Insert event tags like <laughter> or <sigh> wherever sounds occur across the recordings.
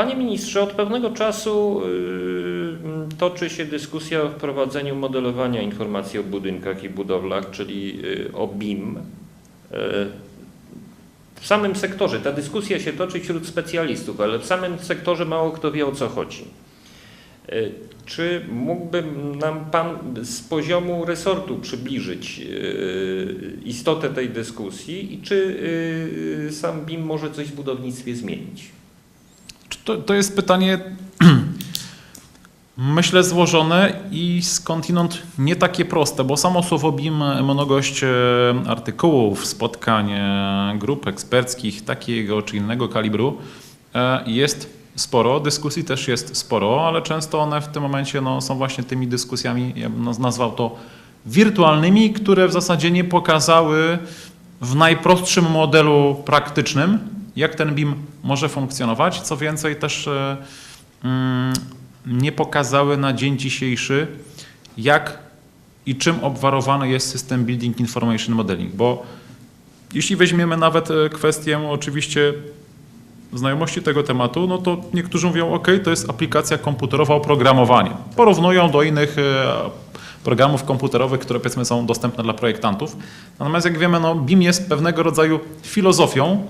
Panie ministrze, od pewnego czasu y, toczy się dyskusja o wprowadzeniu modelowania informacji o budynkach i budowlach, czyli y, o BIM. Y, W samym sektorze, ta dyskusja się toczy wśród specjalistów, ale w samym sektorze mało kto wie o co chodzi. Czy mógłby nam Pan z poziomu resortu przybliżyć istotę tej dyskusji i czy sam BIM może coś w budownictwie zmienić? To, to jest pytanie, <clears throat> myślę, złożone i skądinąd nie takie proste, bo samo słowo BIM, mnogość e, artykułów, spotkań, e, grup eksperckich takiego czy innego kalibru e, jest sporo, dyskusji też jest sporo, ale często one w tym momencie no, są właśnie tymi dyskusjami, ja bym naz- nazwał to wirtualnymi, które w zasadzie nie pokazały w najprostszym modelu praktycznym, jak ten BIM może funkcjonować. Co więcej, też e, mm, nie pokazały na dzień dzisiejszy, jak i czym obwarowany jest system Building Information Modeling. Bo jeśli weźmiemy nawet e, kwestię oczywiście znajomości tego tematu, no to niektórzy mówią, OK, to jest aplikacja komputerowa oprogramowanie. Porównują do innych e, programów komputerowych, które powiedzmy są dostępne dla projektantów. Natomiast jak wiemy, no, BIM jest pewnego rodzaju filozofią,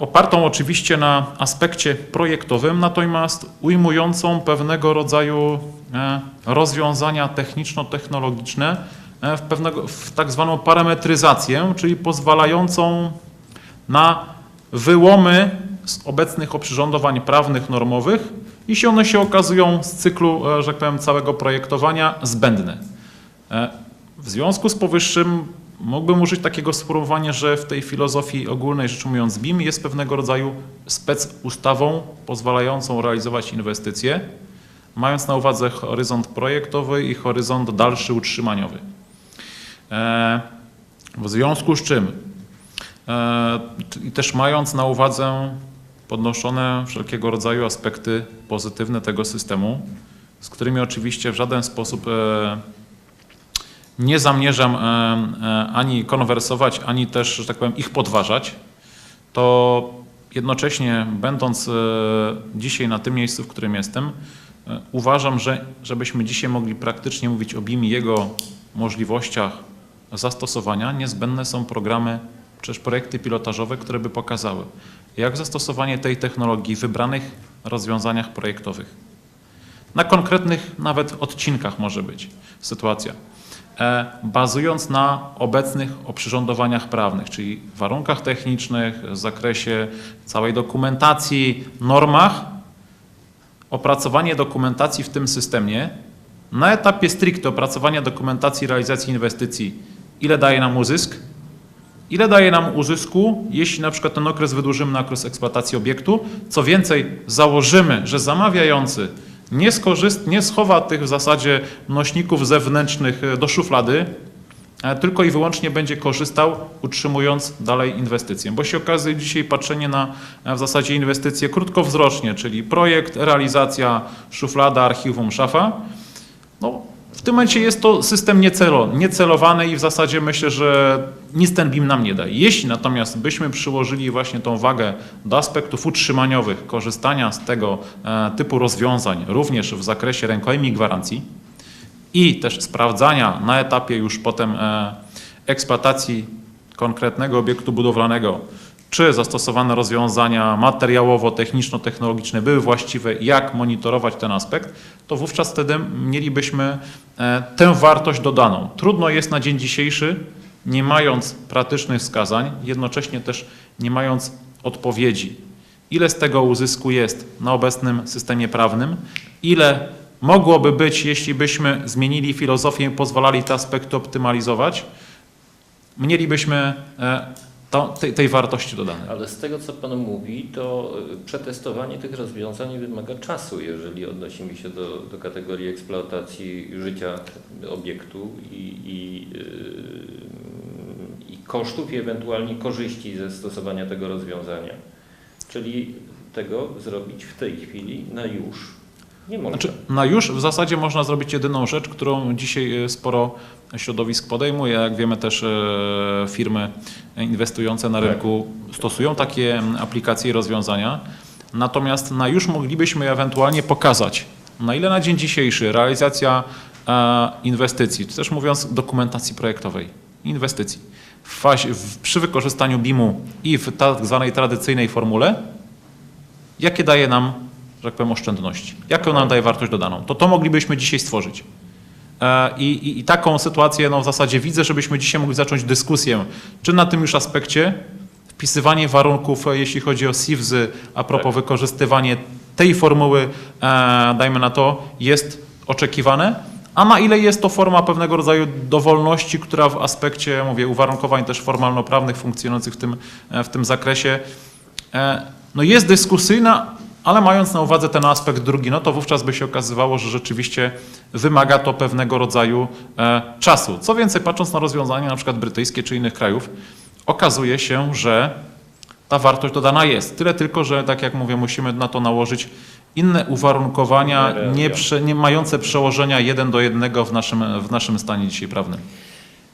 opartą oczywiście na aspekcie projektowym, natomiast ujmującą pewnego rodzaju e, rozwiązania techniczno-technologiczne e, w, pewnego, w tak zwaną parametryzację, czyli pozwalającą na wyłomy z obecnych oprzyrządowań prawnych, normowych, jeśli one się okazują z cyklu, e, że tak powiem, całego projektowania zbędne. E, W związku z powyższym mógłbym użyć takiego sformułowania, że w tej filozofii ogólnej rzecz ujmując BIM jest pewnego rodzaju spec ustawą pozwalającą realizować inwestycje, mając na uwadze horyzont projektowy i horyzont dalszy utrzymaniowy. E, W związku z czym E, I też mając na uwadze podnoszone wszelkiego rodzaju aspekty pozytywne tego systemu, z którymi oczywiście w żaden sposób e, nie zamierzam e, ani konwersować, ani też, że tak powiem, ich podważać, to jednocześnie będąc e, dzisiaj na tym miejscu, w którym jestem, e, uważam, że żebyśmy dzisiaj mogli praktycznie mówić o BIM i jego możliwościach zastosowania, niezbędne są programy czy projekty pilotażowe, które by pokazały, jak zastosowanie tej technologii w wybranych rozwiązaniach projektowych. Na konkretnych nawet odcinkach może być sytuacja. E, bazując na obecnych oprzyrządowaniach prawnych, czyli warunkach technicznych, zakresie całej dokumentacji, normach, opracowanie dokumentacji w tym systemie na etapie stricte opracowania dokumentacji realizacji inwestycji, ile daje nam uzysk, ile daje nam uzysku, jeśli na przykład ten okres wydłużymy na okres eksploatacji obiektu. Co więcej, założymy, że zamawiający nie, skorzyst, nie schowa tych w zasadzie nośników zewnętrznych e, do szuflady, e, tylko i wyłącznie będzie korzystał, utrzymując dalej inwestycję. Bo się okazuje dzisiaj patrzenie na e, w zasadzie inwestycje krótkowzrocznie, czyli projekt, realizacja, szuflada, archiwum, szafa, no, w tym momencie jest to system niecelo, niecelowany i w zasadzie myślę, że nic ten BIM nam nie da. Jeśli natomiast byśmy przyłożyli właśnie tą wagę do aspektów utrzymaniowych, korzystania z tego e, typu rozwiązań, również w zakresie rękojmi gwarancji i też sprawdzania na etapie już potem e, eksploatacji konkretnego obiektu budowlanego, czy zastosowane rozwiązania materiałowo-techniczno-technologiczne były właściwe, jak monitorować ten aspekt, to wówczas wtedy mielibyśmy e, tę wartość dodaną. Trudno jest na dzień dzisiejszy, nie mając praktycznych wskazań, jednocześnie też nie mając odpowiedzi, ile z tego uzysku jest na obecnym systemie prawnym, ile mogłoby być, jeśli byśmy zmienili filozofię i pozwalali te aspekty optymalizować, mielibyśmy e, to, tej, tej wartości dodanej. Ale z tego, co Pan mówi, to y, przetestowanie tych rozwiązań wymaga czasu, jeżeli odnosimy się do, do kategorii eksploatacji życia obiektu i, i, yy, i kosztów i ewentualnie korzyści ze stosowania tego rozwiązania. Czyli tego zrobić w tej chwili na już nie można. Znaczy, na już w zasadzie można zrobić jedyną rzecz, którą dzisiaj e, sporo środowisk podejmuje. Jak wiemy też e, firmy inwestujące na Tak. rynku stosują takie aplikacje i rozwiązania. Natomiast na już moglibyśmy ewentualnie pokazać, na ile na dzień dzisiejszy realizacja e, inwestycji, czy też mówiąc dokumentacji projektowej, inwestycji, w fazie, w, przy wykorzystaniu BIM-u i w tak zwanej tradycyjnej formule, jakie daje nam, że tak powiem, oszczędności, jaką nam daje wartość dodaną, to to moglibyśmy dzisiaj stworzyć. E, I, i, I taką sytuację no, w zasadzie widzę, żebyśmy dzisiaj mogli zacząć dyskusję, czy na tym już aspekcie wpisywanie warunków, e, jeśli chodzi o SIWZy, a propos wykorzystywanie tej formuły, e, dajmy na to, jest oczekiwane, a na ile jest to forma pewnego rodzaju dowolności, która w aspekcie, mówię, uwarunkowań też formalno-prawnych funkcjonujących w tym, e, w tym zakresie, e, no jest dyskusyjna, ale mając na uwadze ten aspekt drugi, no to wówczas by się okazywało, że rzeczywiście wymaga to pewnego rodzaju e, czasu. Co więcej, patrząc na rozwiązania na przykład brytyjskie czy innych krajów, okazuje się, że ta wartość dodana jest. Tyle tylko, że tak jak mówię, musimy na to nałożyć inne uwarunkowania, nie, prze, nie mające przełożenia jeden do jednego w naszym, w naszym stanie dzisiaj prawnym.